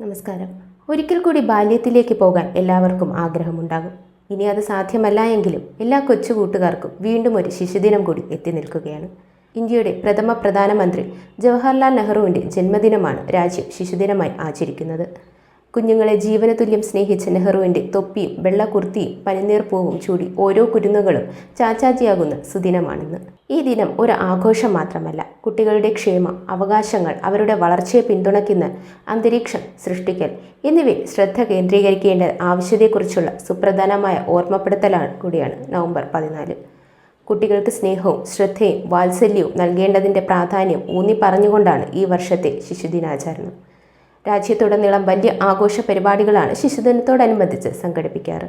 നമസ്കാരം. ഒരിക്കൽ കൂടി ബാല്യത്തിലേക്ക് പോകാൻ എല്ലാവർക്കും ആഗ്രഹമുണ്ടാകും. ഇനി അത് സാധ്യമല്ല എങ്കിലും എല്ലാ കൊച്ചുകൂട്ടുകാർക്കും വീണ്ടും ഒരു ശിശുദിനം കൂടി എത്തി നിൽക്കുകയാണ്. ഇന്ത്യയുടെ പ്രഥമ പ്രധാനമന്ത്രി ജവഹർലാൽ നെഹ്റുവിന്റെ ജന്മദിനമാണ് രാജ്യം ശിശുദിനമായി ആചരിക്കുന്നത്. കുഞ്ഞുങ്ങളെ ജീവനതുല്യം സ്നേഹിച്ച നെഹ്റുവിന്റെ തൊപ്പിയും വെള്ളക്കുർത്തിയും പനിനീർപ്പൂവും ചൂടി ഓരോ കുരുന്നുകളും ചാച്ചാജിയാകുന്ന സുദിനമാണെന്ന്. ഈ ദിനം ഒരു ആഘോഷം മാത്രമല്ല കുട്ടികളുടെ ക്ഷേമം അവകാശങ്ങൾ അവരുടെ വളർച്ചയെ പിന്തുണയ്ക്കുന്ന അന്തരീക്ഷം സൃഷ്ടിക്കൽ എന്നിവയിൽ ശ്രദ്ധ കേന്ദ്രീകരിക്കേണ്ട ആവശ്യത്തെക്കുറിച്ചുള്ള സുപ്രധാനമായ ഓർമ്മപ്പെടുത്തലാണ് കൂടിയാണ് നവംബർ പതിനാല്. കുട്ടികൾക്ക് സ്നേഹവും ശ്രദ്ധയും വാത്സല്യവും നൽകേണ്ടതിന്റെ പ്രാധാന്യം ഊന്നി പറഞ്ഞുകൊണ്ടാണ് ഈ വർഷത്തെ ശിശുദിനാചരണം. രാജ്യത്തുടനീളം വലിയ ആഘോഷ പരിപാടികളാണ് ശിശുദിനത്തോടനുബന്ധിച്ച് സംഘടിപ്പിക്കാറ്.